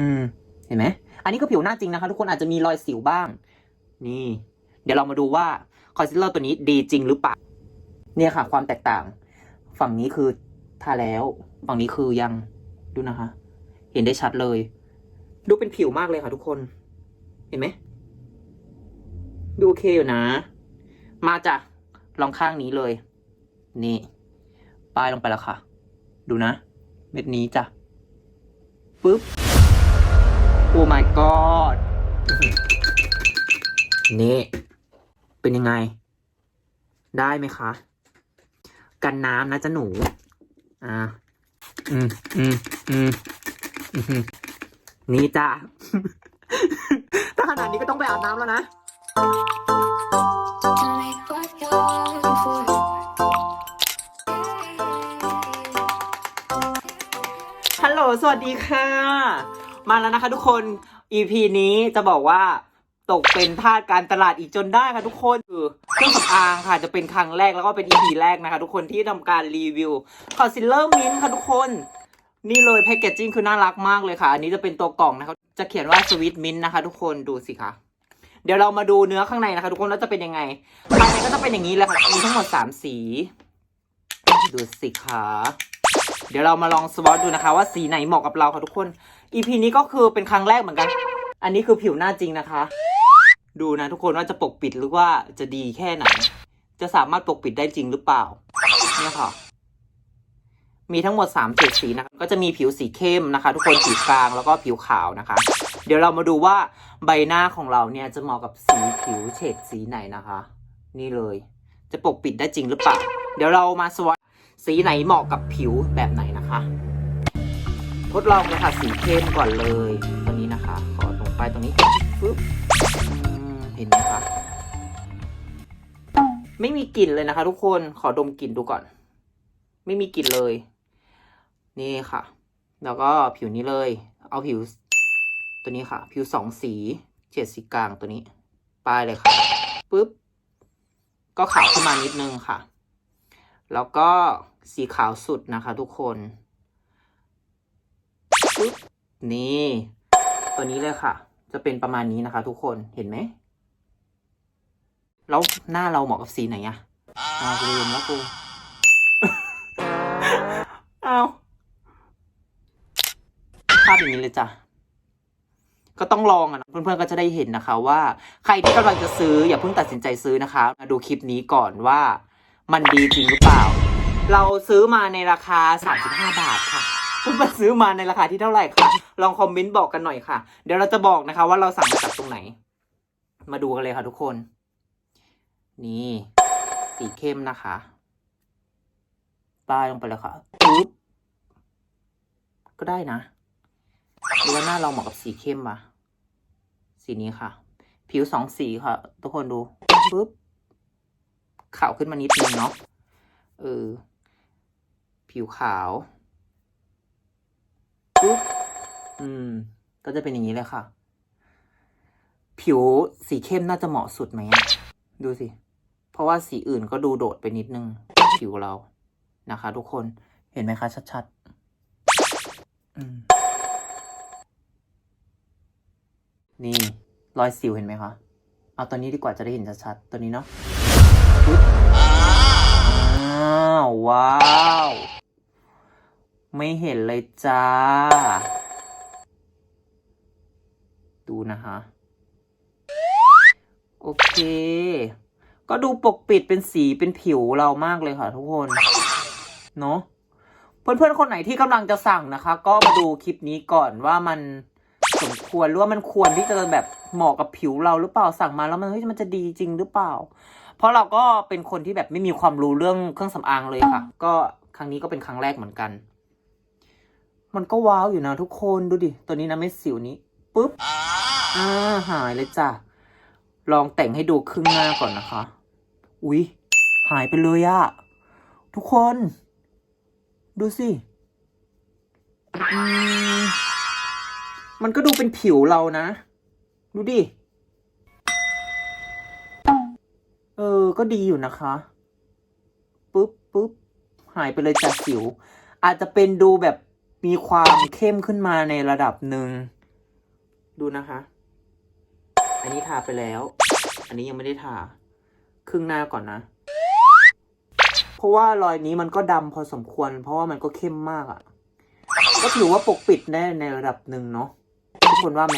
อืม เห็นไหม อันนี้คือผิวหน้าจริงนะคะ ทุกคนอาจจะมีรอยสิวบ้าง นี่ เดี๋ยวเรามาดูว่าคอนซีลเลอร์ตัวนี้ดีจริงหรือเปล่า เนี่ยค่ะ ความแตกต่าง ฝั่งนี้คือทาแล้ว ฝั่งนี้คือยัง ดูนะคะ เห็นได้ชัดเลย ดูเป็นผิวมากเลยค่ะ ทุกคน เห็นไหม ดูโอเคอยู่นะ มาจ้ะ ลองข้างนี้เลย นี่ ป้ายลงไปแล้วค่ะ ดูนะ เม็ดนี้จ้ะปึ๊บ โอ้ my god นี่ เป็นยังไง ได้ไหมคะ กันน้ำนะจ๊ะหนู อ่าอืมอืมอืมอืมนี่จ้ะ ถ้าขนาดนี้ก็ต้องไปอาบน้ำแล้วนะ ฮัลโหล สวัสดีค่ะ มาแล้วนะคะทุกคน EP นี้จะบอกว่าตกเป็นทาสการตลาดอีกจนได้ค่ะทุกคนคือเครื่องสำอางค่ะจะเป็นครั้งแรกแล้วก็เป็น EP แรกนะคะ ทุกคนที่ทำการรีวิวคอนซีลเลอร์มินค่ะทุกคน นี่เลยแพคเกจจิ้งคือน่ารักมากเลยค่ะ อันนี้จะเป็นตัวกล่องนะคะจะเขียนว่าสวิตมินนะคะ ทุกคนดูสิคะเดี๋ยวเรามาดูเนื้อข้างในนะคะ ทุกคนว่าจะเป็นยังไงภายในก็จะเป็นอย่างนี้เลยค่ะมีทั้งหมดสามสี ดูสิคะ เดี๋ยวเรามาลองสวอตดูนะคะ ว่าสีไหนเหมาะกับเราค่ะทุกคน EP นี้ก็คือเป็นครั้งแรกเหมือนกัน อันนี้คือผิวหน้าจริงนะคะ ดูนะทุกคนว่าจะปกปิดหรือว่าจะดีแค่ไหน จะสามารถปกปิดได้จริงหรือเปล่า เนี่ยค่ะ มีทั้งหมด3เฉดสีนะคะ ก็จะมีผิวสีเข้มนะคะ ทุกคนผิวกลางแล้วก็ผิวขาวนะคะ เดี๋ยวเรามาดูว่าใบหน้าของเราเนี่ยจะเหมาะกับสีผิวเฉดสีไหนนะคะ นี่เลย จะปกปิดได้จริงหรือเปล่า เดี๋ยวเรามาสวอต สีไหนเหมาะกับผิวแบบไหนนะคะ ทดลองเลยค่ะสีเข้มก่อนเลยตัวนี้นะคะ ขอตรงไปตรงนี้ฟึ๊บเห็นไหมคะไม่มีกลิ่นเลยนะคะ ทุกคนขอดมกลิ่นดูก่อน ไม่มีกลิ่นเลย นี่ค่ะ แล้วก็ผิวนี้เลย เอาผิวตัวนี้ค่ะ ผิวสองสีเฉดสีกลางตัวนี้ ป้ายเลยค่ะปึ๊บ ก็ขาวขึ้นมานิดนึงค่ะ แล้วก็ สีขาวสุดนะคะ ทุกคนนี่ ตัวนี้เลยค่ะ จะเป็นประมาณนี้นะคะ ทุกคนเห็นไหมแล้วหน้าเราเหมาะกับสีไหนอะอ้าวลืมแล้วกูอ้าวภาพอย่างนี้เลยจ้ะก็ต้องลองอะนะเพื่อนๆก็จะได้เห็นนะคะว่า ใครที่กำลังจะซื้ออย่าเพิ่งตัดสินใจซื้อนะคะ มาดูคลิปนี้ก่อนว่า มันดีจริงหรือเปล่า เราซื้อมาในราคา 35 บาทค่ะเพื่อนๆซื้อมาในราคาที่เท่าไหร่คะลองคอมเมนต์บอกกันหน่อยค่ะ เดี๋ยวเราจะบอกนะคะ ว่าเราสั่งมาจากตรงไหน มาดูกันเลยค่ะทุกคน นี่ สีเข้มนะคะป้ายลงไปเลยค่ะปึ๊บก็ได้นะหรือว่าหน้าเราเหมาะกับสีเข้มปะสีนี้ค่ะ ผิวสองสีค่ะ ทุกคนดูปึ๊บขาวขึ้นมานิดนึงเนาะเออ ผิวขาวปึ๊บอืม ก็จะเป็นอย่างนี้เลยค่ะ ผิวสีเข้มน่าจะเหมาะสุดไหม ดูสิ เพราะว่าสีอื่นก็ดูโดดไปนิดนึง ผิวเรานะคะ ทุกคนเห็นไหมคะ ชัดๆอืมนี่ รอยสิวเห็นไหมคะ เอาตัวนี้ดีกว่าจะได้เห็นชัดๆตัวนี้เนาะ ไม่เห็นเลยจ้า ดูนะคะ โอเค ก็ดูปกปิดเป็นสีเป็นผิวเรามากเลยค่ะทุกคน เนาะเพื่อนๆ คนไหนที่กำลังจะสั่งนะคะ ก็มาดูคลิปนี้ก่อนว่ามันสมควรหรือว่ามันควรที่จะแบบเหมาะกับผิวเราหรือเปล่าสั่งมาแล้วมันเฮ้ยมันจะดีจริงหรือเปล่า เพราะเราก็เป็นคนที่แบบไม่มีความรู้เรื่องเครื่องสำอางเลยค่ะ ก็ครั้งนี้ก็เป็นครั้งแรกเหมือนกัน มันก็ว้าวอยู่นะทุกคนดูดิ ตัวนี้นะเม็ดสิวนี้ปุ๊บ อ่าหายเลยจ้ะ ลองแต่งให้ดูครึ่งหน้าก่อนนะคะ อุ๊ย หายไปเลยอะทุกคน ดูสิมมันก็ดูเป็นผิวเรานะ ดูดิ เออ ก็ดีอยู่นะคะปุ๊บปุ๊บหายไปเลยจากสิว อาจจะเป็นดูแบบ มีความเข้มขึ้นมาในระดับหนึ่ง ดูนะคะ อันนี้ทาไปแล้ว อันนี้ยังไม่ได้ทา ครึ่งหน้าก่อนนะ เพราะว่ารอยนี้มันก็ดำพอสมควร เพราะว่ามันก็เข้มมากอะ่ะ ก็ถือว่าปกปิดได้ในระดับหนึ่งเนาะทุกคนว่าไหม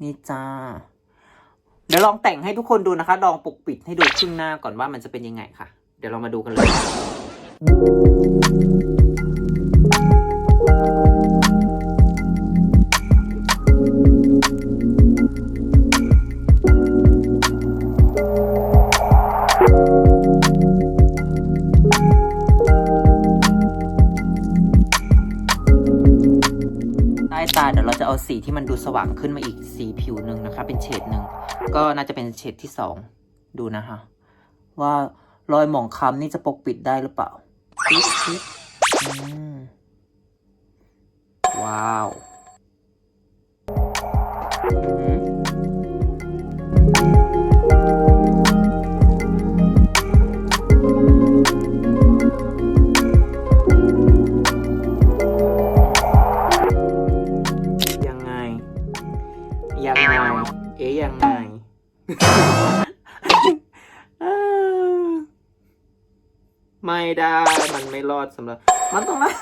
นี่จ้า เดี๋ยวลองแต่งให้ทุกคนดูนะคะ ลองปกปิดให้ดูครึ่งหน้าก่อนว่ามันจะเป็นยังไงค่ะ เดี๋ยวเรามาดูกันเลย ใต้ตาเดี๋ยวเราจะเอาสีที่มันดูสว่างขึ้นมาอีกสีผิวหนึ่งนะคะ เป็นเฉดหนึ่งก็น่าจะเป็นเฉดที่สองดูนะคะ ว่ารอยหมองคล้ำนี่จะปกปิดได้หรือเปล่า ปิ๊บปิ๊บอืมว้าวอืมยังไง ยังไง เอ๊ยยังไงเอ้อไม่ได้มันไม่ รอดสำหรับ มันต้องน่า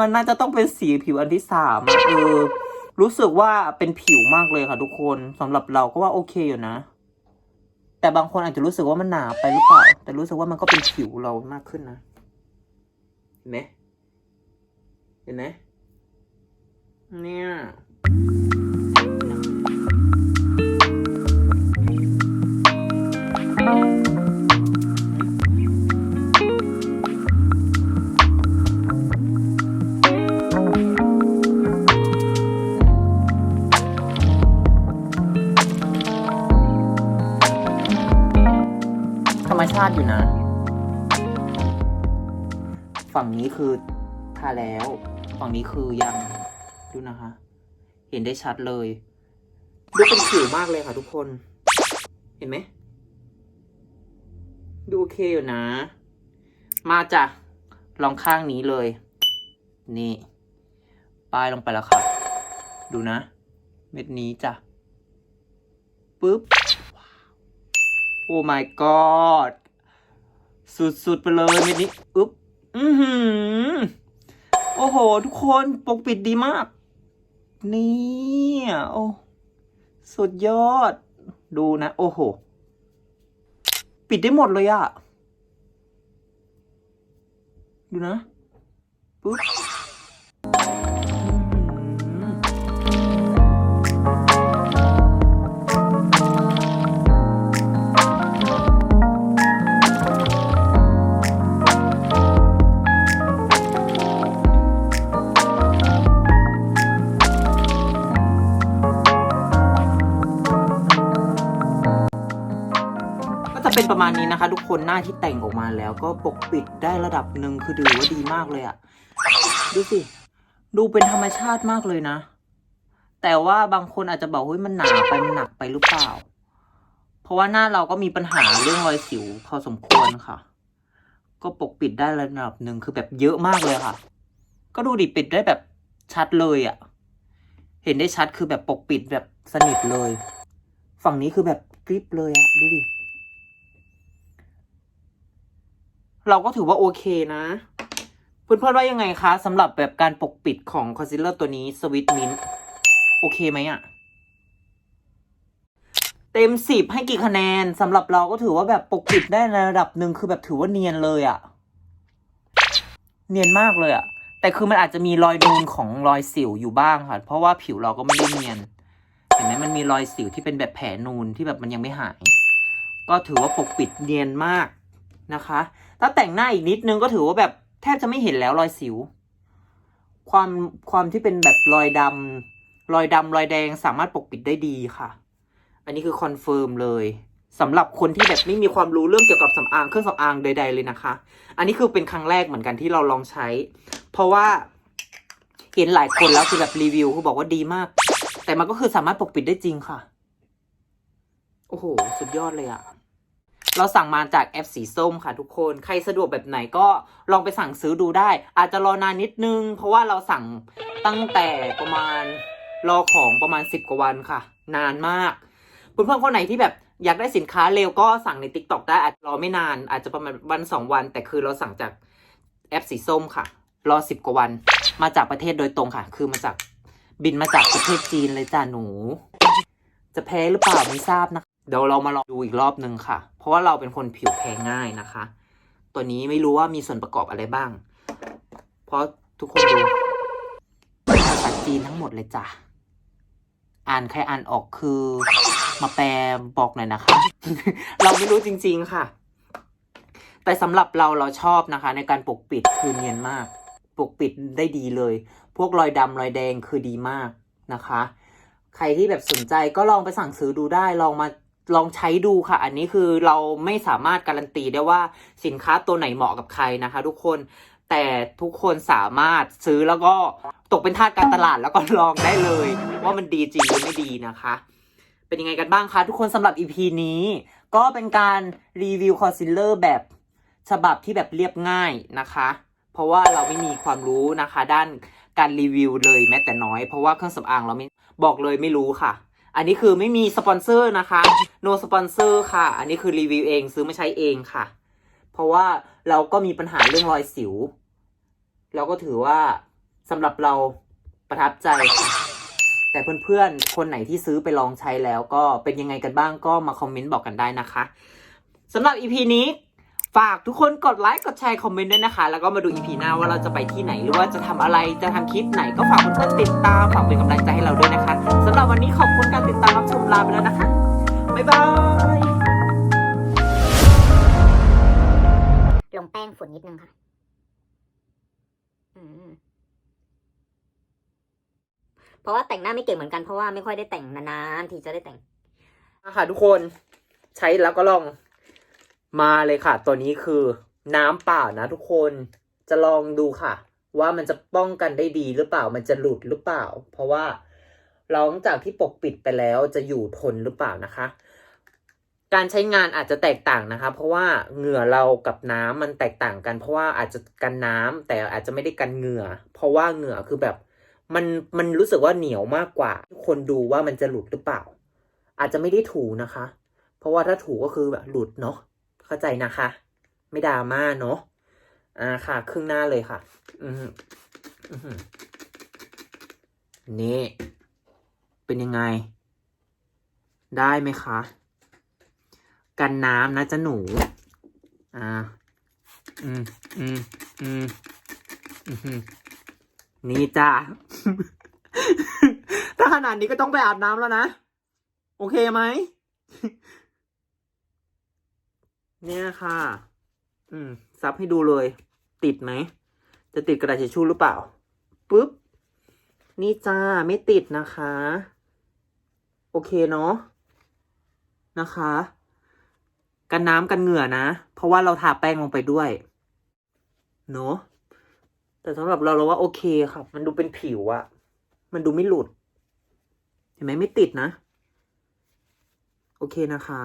มันน่าจะต้องเป็นสีผิวอันที่สามอะเออรู้สึกว่าเป็นผิวมากเลยค่ะทุกคนสำหรับเราก็ว่าโอเคอยู่นะ แต่บางคนอาจจะรู้สึกว่ามันหนาไปหรือเปล่า แต่รู้สึกว่ามันก็เป็นผิวเรามากขึ้นนะเห็นไหมเห็นไหมเนี่ย งนี้คือทาแล้ว ฝั่งนี้คือยัง ดูนะคะ เห็นได้ชัดเลย ดูเป็นผิวมากเลยค่ะทุกคน เห็นไหม ดูโอเคอยู่นะ มาจ้ะ ลองข้างนี้เลย นี่ ป้ายลงไปแล้วค่ะ ดูนะ เม็ดนี้จ้ะ ปึ๊บ โอ้ my god สุดๆไปเลยเม็ดนี้ อึ๊บ อือหือ โอ้โห ทุกคนปกปิดดีมาก นี่โอ้สุดยอด ดูนะ โอ้โห ปิดได้หมดเลยอะดูนะปุ๊บ ประมาณนี้นะคะ ทุกคนหน้าที่แต่งออกมาแล้วก็ปกปิดได้ระดับหนึ่งคือถือว่าดีมากเลยอะดูสิ ดูเป็นธรรมชาติมากเลยนะ แต่ว่าบางคนอาจจะบอกเฮ้ยมันหนาไปมันหนักไปหรือเปล่า เพราะว่าหน้าเราก็มีปัญหาเรื่องรอยสิวพอสมควรค่ะ ก็ปกปิดได้ระดับหนึ่งคือแบบเยอะมากเลยค่ะ ก็ดูดิปิดได้แบบชัดเลยอะเห็นได้ชัดคือแบบปกปิดแบบสนิทเลย ฝั่งนี้คือแบบกริบเลยอะดูดิ เราก็ถือว่าโอเคนะ เพื่อนๆว่ายังไงคะสำหรับแบบการปกปิดของคอนซีลเลอร์ตัวนี้สวิตมินโอเคไหมอะเต็มสิบให้กี่คะแนนสำหรับเราก็ถือว่าแบบปกปิดได้ในระดับหนึ่งคือแบบถือว่าเนียนเลยอะเนียนมากเลยอะแต่คือมันอาจจะมีรอยนูนของรอยสิวอยู่บ้างค่ะ เพราะว่าผิวเราก็ไม่ได้เนียนเห็นไหมมันมีรอยสิวที่เป็นแบบแผลนูนที่แบบมันยังไม่หาย ก็ถือว่าปกปิดเนียนมากนะคะ ถ้าแต่งหน้าอีกนิดนึงก็ถือว่าแบบแทบจะไม่เห็นแล้วรอยสิว ความความที่เป็นแบบรอยดำรอยดำรอยแดงสามารถปกปิดได้ดีค่ะ อันนี้คือคอนเฟิร์มเลยสำหรับคนที่แบบไม่มีความรู้เรื่องเกี่ยวกับสำอางเครื่องสำอางใด ๆ เลยนะคะ อันนี้คือเป็นครั้งแรกเหมือนกันที่เราลองใช้ เพราะว่าเห็นหลายคนแล้วคือแบบรีวิวเขาบอกว่าดีมาก แต่มันก็คือสามารถปกปิดได้จริงค่ะ โอ้โห สุดยอดเลยอะ เราสั่งมาจากแอปสีส้มค่ะทุกคน ใครสะดวกแบบไหนก็ลองไปสั่งซื้อดูได้ อาจจะรอนานนิดนึง เพราะว่าเราสั่งตั้งแต่ประมาณรอของประมาณ 10 กว่าวันค่ะ นานมากเพื่อนๆคนไหนที่แบบอยากได้สินค้าเร็วก็สั่งใน t ิ k t o k ได้อาจจะรอไม่นาน อาจจะประมาณวันสองวัน แต่คือเราสั่งจากแอปสีส้มค่ะ รอสิบกว่าวัน มาจากประเทศโดยตรงค่ะ คือมาจากบินมาจากประเทศจีนเลยจ้าหนู จะแพ้หรือเปล่าไม่ทราบนะคะ เดี๋ยวเรามาลองดูอีกรอบนึงค่ะ เพราะว่าเราเป็นคนผิวแพ้ง่ายนะคะ ตัวนี้ไม่รู้ว่ามีส่วนประกอบอะไรบ้าง เพราะทุกคนดูภาษาจีนทั้งหมดเลยจ้ะ อ่านใครอ่านออกคือ มาแปลบอกหน่อยนะคะ เราไม่รู้จริง ๆค่ะ แต่สำหรับเราเราชอบนะคะ ในการปกปิดคือเนียนมาก ปกปิดได้ดีเลย พวกรอยดำรอยแดงคือดีมากนะคะ ใครที่แบบสนใจก็ลองไปสั่งซื้อดูได้ลองมา ลองใช้ดูค่ะ อันนี้คือเราไม่สามารถการันตีได้ว่าสินค้าตัวไหนเหมาะกับใครนะคะ ทุกคนแต่ทุกคนสามารถซื้อแล้วก็ตกเป็นทาสการตลาดแล้วก็ลองได้เลย ว่ามันดีจริงหรือไม่ดีนะคะ เป็นยังไงกันบ้างคะทุกคนสำหรับ EP นี้ ก็เป็นการรีวิวคอนซีลเลอร์แบบฉบับที่แบบเรียบง่ายนะคะ เพราะว่าเราไม่มีความรู้นะคะ ด้านการรีวิวเลยแม้แต่น้อย เพราะว่าเครื่องสำอางเราไม่บอกเลยไม่รู้ค่ะ อันนี้คือไม่มีสปอนเซอร์นะคะ no สปอนเซอร์ค่ะ อันนี้คือรีวิวเองซื้อมาใช้เองค่ะ เพราะว่าเราก็มีปัญหาเรื่องรอยสิว เราก็ถือว่าสำหรับเราประทับใจค่ะแต่เพื่อนๆ คนไหนที่ซื้อไปลองใช้แล้วก็เป็นยังไงกันบ้างก็มาคอมเมนต์บอกกันได้นะคะสำหรับ EP นี้ ฝากทุกคนกดไลค์กดแชร์คอมเมนต์ด้วยนะคะ แล้วก็มาดู EP หน้าว่าเราจะไปที่ไหน หรือว่าจะทำอะไรจะทำคลิปไหนก็ฝากเพื่อนๆติดตามฝากเป็นกำลังใจให้เราด้วยนะคะสำหรับวันนี้ขอบคุณการติดตามรับชมลาไปแล้วนะคะบ๊ายบายลงแป้งฝุ่นนิดนึงค่ะอืมเพราะว่าแต่งหน้าไม่เก่งเหมือนกันเพราะว่าไม่ค่อยได้แต่งนานๆทีจะได้แต่งนะคะทุกคนใช้แล้วก็ลอง มาเลยค่ะ ตัวนี้คือน้ำเปล่านะทุกคนจะลองดูค่ะ ว่ามันจะป้องกันได้ดีหรือเปล่ามันจะหลุดหรือเปล่า เพราะว่าหลังจากที่ปกปิดไปแล้วจะอยู่ทนหรือเปล่านะคะ การใช้งานอาจจะแตกต่างนะคะ เพราะว่าเหงื่อเรากับน้ำมันแตกต่างกัน เพราะว่าอาจจะกันน้ำแต่อาจจะไม่ได้กันเหงื่อ เพราะว่าเหงื่อคือแบบมันมันรู้สึกว่าเหนียวมากกว่าทุกคนดูว่ามันจะหลุดหรือเปล่า อาจจะไม่ได้ถูนะคะ เพราะว่าถ้าถูก็คือแบบหลุดเนาะ เข้าใจนะคะ ไม่ดราม่าเนาะอ่าค่ะ ครึ่งหน้าเลยค่ะ อือหืออือหือนี่เป็นยังไง ได้ไหมคะ กันน้ำนะจ๊ะหนู อ่า อืมอืมอืมอือหือนี่จ้าถ้าขนาดนี้ก็ต้องไปอาบน้ำแล้วนะ โอเคไหม เนี่ยค่ะ อืม ซับให้ดูเลย ติดไหม จะติดกระดาษทิชชู่หรือเปล่าปุ๊บ นี่จ้า ไม่ติดนะคะ โอเคเนาะ นะคะ กันน้ำกันเหงื่อนะ เพราะว่าเราทาแป้งลงไปด้วย เนาะ แต่สำหรับเราเราว่าโอเคค่ะ มันดูเป็นผิวอะมันดูไม่หลุด เห็นไหมไม่ติดนะ โอเคนะคะ